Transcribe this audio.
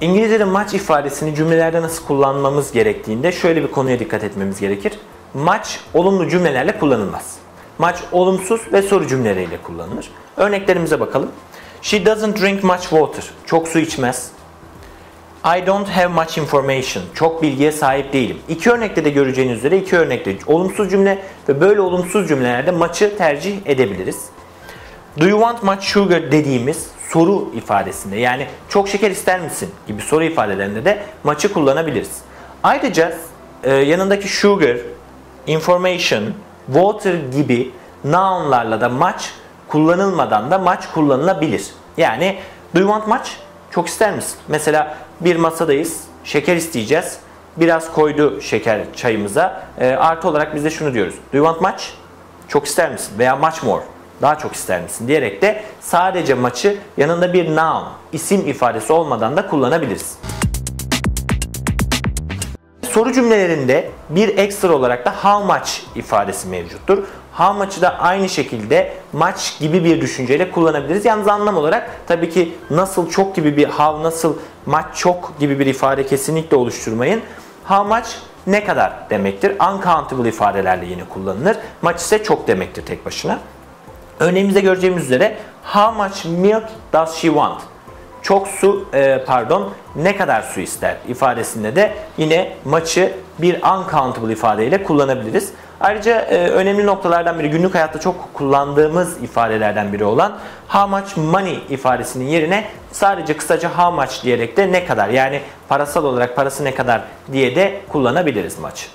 İngilizce'de maç ifadesini cümlelerde nasıl kullanmamız gerektiğinde şöyle bir konuya dikkat etmemiz gerekir. Maç olumlu cümlelerle kullanılmaz. Maç olumsuz ve soru cümleleriyle kullanılır. Örneklerimize bakalım. She doesn't drink much water. Çok su içmez. I don't have much information. Çok bilgiye sahip değilim. İki örnekte de göreceğiniz üzere iki örnekte olumsuz cümle ve böyle olumsuz cümlelerde maçı tercih edebiliriz. Do you want much sugar dediğimiz soru ifadesinde yani çok şeker ister misin gibi soru ifadelerinde de maçı kullanabiliriz. Ayrıca e, yanındaki sugar, information, water gibi nounlarla da maç kullanılmadan da maç kullanılabilir. Yani do you want much? Çok ister misin? Mesela bir masadayız, şeker isteyeceğiz. Biraz koydu şeker çayımıza. E, artı olarak biz de şunu diyoruz. Do you want much? Çok ister misin? Veya much more. Daha çok ister misin? Diyerek de sadece maçı yanında bir noun, isim ifadesi olmadan da kullanabiliriz. Soru cümlelerinde bir ekstra olarak da how much ifadesi mevcuttur. How much'ı da aynı şekilde maç gibi bir düşünceyle kullanabiliriz. Yalnız anlam olarak tabii ki nasıl çok gibi bir how nasıl maç çok gibi bir ifade kesinlikle oluşturmayın. How much ne kadar demektir. Uncountable ifadelerle yine kullanılır. Maç ise çok demektir tek başına. Örneğimizde göreceğimiz üzere how much milk does she want? Çok su e, pardon ne kadar su ister ifadesinde de yine maçı bir uncountable ifadeyle kullanabiliriz. Ayrıca e, önemli noktalardan biri günlük hayatta çok kullandığımız ifadelerden biri olan how much money ifadesinin yerine sadece kısaca how much diyerek de ne kadar yani parasal olarak parası ne kadar diye de kullanabiliriz maçı.